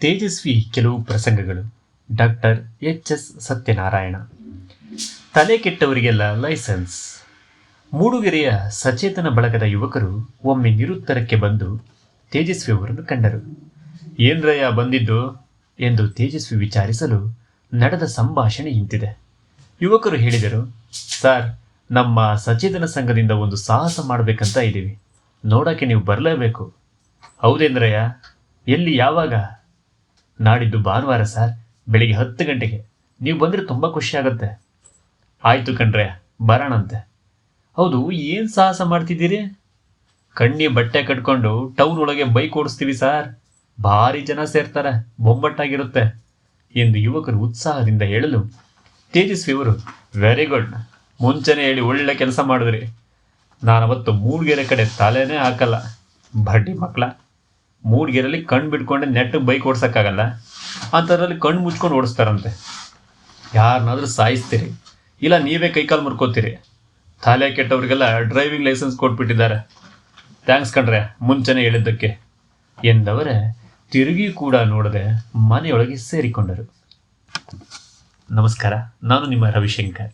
ತೇಜಸ್ವಿ ಕೆಲವು ಪ್ರಸಂಗಗಳು. Doctor H S Satyanarayana. ತಲೆ ಕೆಟ್ಟವರಿಗೆಲ್ಲ ಲೈಸೆನ್ಸ್. ಮೂಡುಗೆರೆಯ ಸಚೇತನ ಬಳಗದ ಯುವಕರು ಒಮ್ಮೆ ನಿರುತ್ತರಕ್ಕೆ ಬಂದು ತೇಜಸ್ವಿ ಅವರನ್ನು ಕಂಡರು. ಏನ್ರಯ್ಯ ಬಂದಿದ್ದು ಎಂದು ತೇಜಸ್ವಿ ವಿಚಾರಿಸಲು ನಡೆದ ಸಂಭಾಷಣೆ ಇಂತಿದೆ. ಯುವಕರು ಹೇಳಿದರು, ಸರ್, ನಮ್ಮ ಸಚೇತನ ಸಂಘದಿಂದ ಒಂದು ಸಾಹಸ ಮಾಡಬೇಕಂತ ಇದ್ದೀವಿ ನೋಡೋಕ್ಕೆ ನೀವು ಬರಲೇಬೇಕು. ಹೌದೇಂದ್ರಯ್ಯ ಎಲ್ಲಿ ಯಾವಾಗ? ನಾಡಿದ್ದು ಭಾನುವಾರ ಸರ್, ಬೆಳಿಗ್ಗೆ ಹತ್ತು ಗಂಟೆಗೆ. ನೀವು ಬಂದರೆ ತುಂಬ ಖುಷಿ ಆಗುತ್ತೆ. ಆಯಿತು ಕಣ್ರೆ, ಬರೋಣಂತೆ. ಹೌದು, ಏನು ಸಾಹಸ ಮಾಡ್ತಿದ್ದೀರಿ? ಕಣ್ಣಿ ಬಟ್ಟೆ ಕಟ್ಕೊಂಡು ಟೌನ್ ಒಳಗೆ ಬೈಕ್ ಓಡಿಸ್ತೀವಿ ಸರ್. ಭಾರಿ ಜನ ಸೇರ್ತಾರೆ, ಬೊಂಬಟ್ಟಾಗಿರುತ್ತೆ. ಎಂದು ಯುವಕರು ಉತ್ಸಾಹದಿಂದ ಹೇಳಲು ತೇಜಸ್ವಿಯವರು ವೆರಿ ಗುಡ್ ಮುಂಚೆನೇ ಹೇಳಿ ಒಳ್ಳೆ ಕೆಲಸ ಮಾಡಿದ್ರಿ. ನಾನು ಅವತ್ತು ಮೂಡಿಗೆರೆ ಕಡೆ ತಲೆನೇ ಹಾಕಲ್ಲ. ಬಡ್ಡಿ ಮಕ್ಕಳ ಮೂಡ್ಗೆರೆಯಲ್ಲಿ ಕಣ್ಣು ಬಿಟ್ಕೊಂಡೆ ನೆಟ್ ಬೈಕ್ ಓಡ್ಸೋಕ್ಕಾಗಲ್ಲ. ಅಂಥದ್ರಲ್ಲಿ ಕಣ್ಣು ಮುಚ್ಕೊಂಡು ಓಡಿಸ್ತಾರಂತೆ. ಯಾರನ್ನಾದ್ರೂ ಸಾಯಿಸ್ತೀರಿ. ಇಲ್ಲ ನೀವೇ ಕೈಕಾಲು ಮುರ್ಕೋತೀರಿ. ತಲೆ ಕೆಟ್ಟವ್ರಿಗೆಲ್ಲ ಡ್ರೈವಿಂಗ್ ಲೈಸೆನ್ಸ್ ಕೊಟ್ಬಿಟ್ಟಿದ್ದಾರೆ. ಥ್ಯಾಂಕ್ಸ್ ಕಣ್ರೆ, ಮುಂಚೆನೇ ಹೇಳಿದ್ದಕ್ಕೆ. ಎಂದವರೇ, ತಿರುಗಿ ಕೂಡ ನೋಡದೆ ಮನೆಯೊಳಗೆ ಸೇರಿಕೊಂಡರು. ನಮಸ್ಕಾರ, ನಾನು ನಿಮ್ಮ ರವಿಶಂಕರ್.